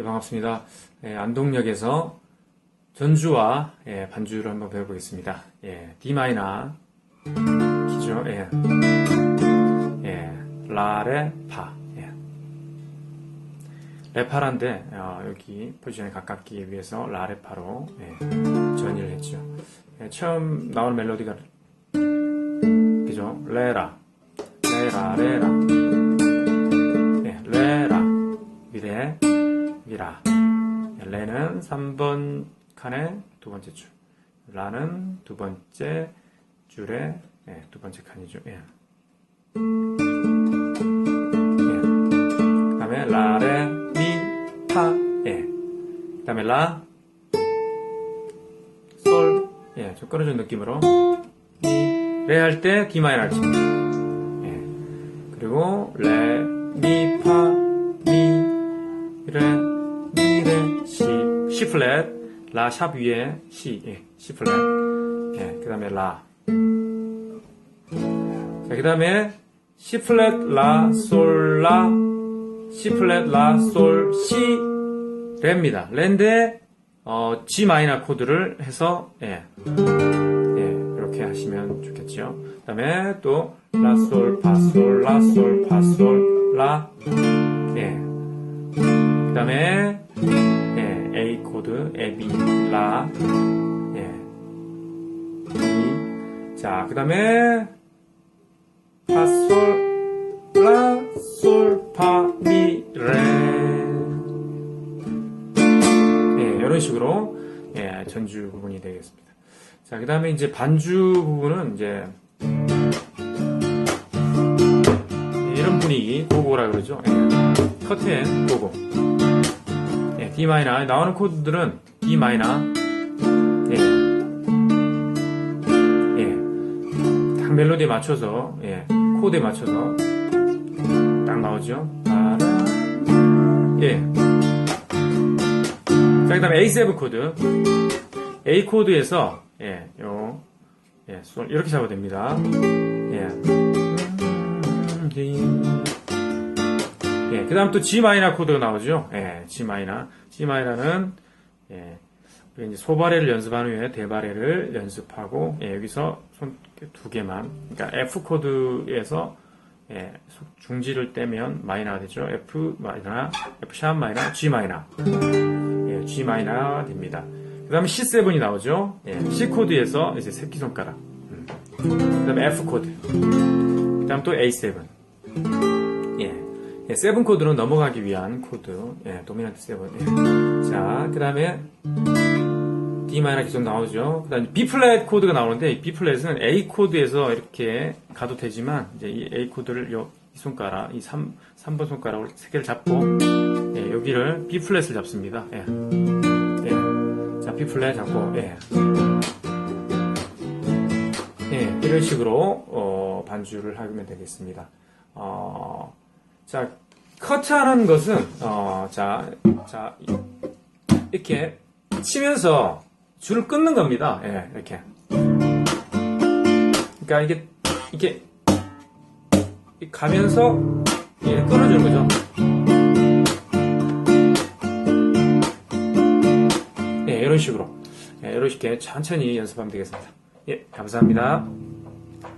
예, 반갑습니다. 예, 안동역에서 전주와 예, 반주를 한번 배워보겠습니다. 예, D 마이너 키죠. 예, 예, 라레 파. 예. 레파란데 어, 여기 포지션에 가깝기 위해서 라레파로 예, 전이를 했죠. 예, 처음 나오는 멜로디가 그죠? 레라, 레라, 레라, 예, 레는 3번 칸의 두 번째 줄, 라는 두 번째 줄의 예, 두 번째 칸이죠. 예. 예. 그 다음에 라 레 미 파 예. 그 다음에 라 솔, 예, 좀 끊어준 느낌으로 미, 레 할때 D 마이너를 칩니다. 예. 그리고 레, 시 플랫, 라 샵 위에 시, 예, 시 플랫. 예, 그 다음에 라. 자, 그 다음에 시 플랫, 라, 솔, 라, 시 플랫, 라, 솔, 시, 레입니다. 레인데, 어, G 마이너 코드를 해서, 예, 예, 이렇게 하시면 좋겠죠. 그 다음에 또, 라, 솔, 파, 솔, 라, 솔, 파, 솔, 라, 예. 그 다음에, 예, A 코드, B, 라, 예. 이. 자, 그 다음에, 파, 솔, 라, 솔, 파, 미, 레. 예, 이런 식으로 예, 전주 부분이 되겠습니다. 자, 그 다음에 이제 반주 부분은 이제 예, 이런 분위기 고고라 그러죠. 예, 커튼 고고. 예, D 마이너 나오는 코드들은 D 마이너. 예, 예, 딱 멜로디에 맞춰서 예, 코드에 맞춰서 딱 나오죠. 예. 자, 그 다음에 A7 코드. A 코드에서, 예, 요, 예, 솔, 이렇게 잡아도 됩니다. 예. 예, 그 다음 또 G 마이너 코드가 나오죠. 예, G 마이너. G 마이너는, 예, 이제 소바레를 연습한 후에 대바레를 연습하고, 예, 여기서 손 두 개만. 그러니까 F 코드에서, 예, 중지를 떼면 마이너가 되죠. F 마이너, F 샵 마이너, G 마이너. 예, G 마이너가 됩니다. 그 다음에 C7이 나오죠. 예, C 코드에서 이제 새끼 손가락. 음. 그 다음에 F 코드. 그 다음 또 A7. 예. 예, 7 코드는 넘어가기 위한 코드. 예, 도미넌트 7. 예. 자, 그 다음에 D 마이너 계속 나오죠. 그 다음에 B 플랫 코드가 나오는데, 이 B 플랫은 A 코드에서 이렇게 가도 되지만, 이제 이 A 코드를 요, 이 손가락, 이 3, 3번 손가락으로 세 개를 잡고, 예, 여기를 B 플랫을 잡습니다. 예. 예. 자, B 플랫 잡고, 예. 예, 이런 식으로, 어, 반주를 하면 되겠습니다. 어, 자, 커트하는 것은, 어, 자, 자, 이- 이렇게 치면서 줄을 끊는 겁니다. 예, 이렇게. 그러니까 이게, 이게, 가면서, 예, 끊어주는 거죠. 예, 이런 식으로. 예, 식으로 천천히 연습하면 되겠습니다. 예, 감사합니다.